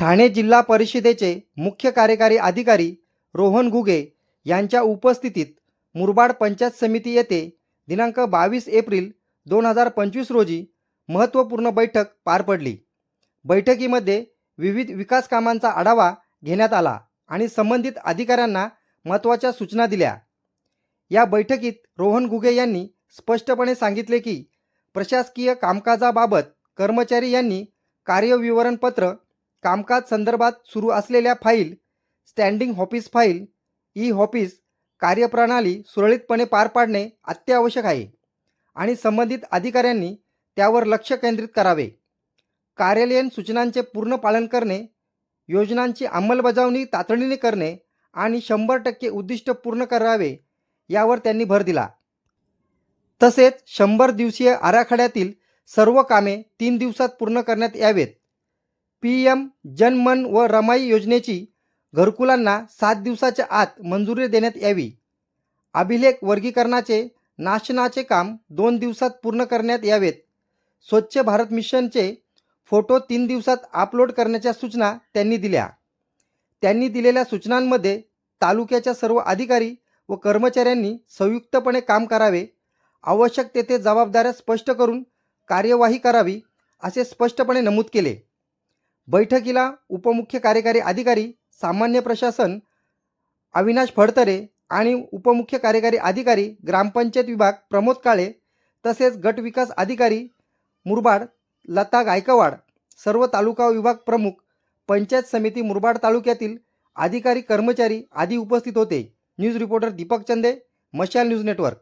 ठाणे जिल्हा परिषदेचे मुख्य कार्यकारी अधिकारी रोहन घुगे यांच्या उपस्थितीत मुरबाड पंचायत समिती येथे दिनांक बावीस एप्रिल दोन हजार पंचवीस रोजी महत्त्वपूर्ण बैठक पार पडली. बैठकीमध्ये विविध विकास कामांचा आढावा घेण्यात आला आणि संबंधित अधिकाऱ्यांना महत्त्वाच्या सूचना दिल्या. या बैठकीत रोहन घुगे यांनी स्पष्टपणे सांगितले की प्रशासकीय कामकाजाबाबत कर्मचारी यांनी कार्यविवरणपत्र कामकाज संदर्भात सुरू असलेल्या file standing office file e office कार्यप्रणाली सुरळीतपणे पार पाडणे अत्यावश्यक आहे आणि संबंधित अधिकाऱ्यांनी त्यावर लक्ष केंद्रित करावे. कार्यालयीन सूचनांचे पूर्ण पालन करणे योजनांची अंमलबजावणी तातडीने करणे आणि शंभर टक्के उद्दिष्ट पूर्ण करावे यावर त्यांनी भर दिला. तसेच शंभर दिवसीय आराखड्यातील सर्व कामे तीन दिवसात पूर्ण करण्यात यावेत. पी एम जनमन व रमाई योजनेची घरकुलांना सात दिवसाच्या आत मंजुरी देण्यात यावी. अभिलेख वर्गीकरणाचे नाशनाचे काम दोन दिवसात पूर्ण करण्यात यावेत. स्वच्छ भारत मिशनचे फोटो तीन दिवसात अपलोड करण्याच्या सूचना त्यांनी दिल्या. त्यांनी दिलेल्या सूचनांमध्ये तालुक्याच्या सर्व अधिकारी व कर्मचाऱ्यांनी संयुक्तपणे काम करावे आवश्यक तेथे जबाबदाऱ्या स्पष्ट करून कार्यवाही करावी असे स्पष्टपणे नमूद केले. बैठकीला उपमुख्य कार्यकारी अधिकारी सामान्य प्रशासन अविनाश फडतरे आणि उपमुख्य कार्यकारी अधिकारी ग्रामपंचायत विभाग प्रमोद काळे तसेच गट विकास अधिकारी मुरबाड लता गायकवाड सर्व तालुका विभाग प्रमुख पंचायत समिती मुरबाड तालुक्यातील अधिकारी कर्मचारी आदी उपस्थित होते. न्यूज रिपोर्टर दीपक चंदे मशाल न्यूज नेटवर्क.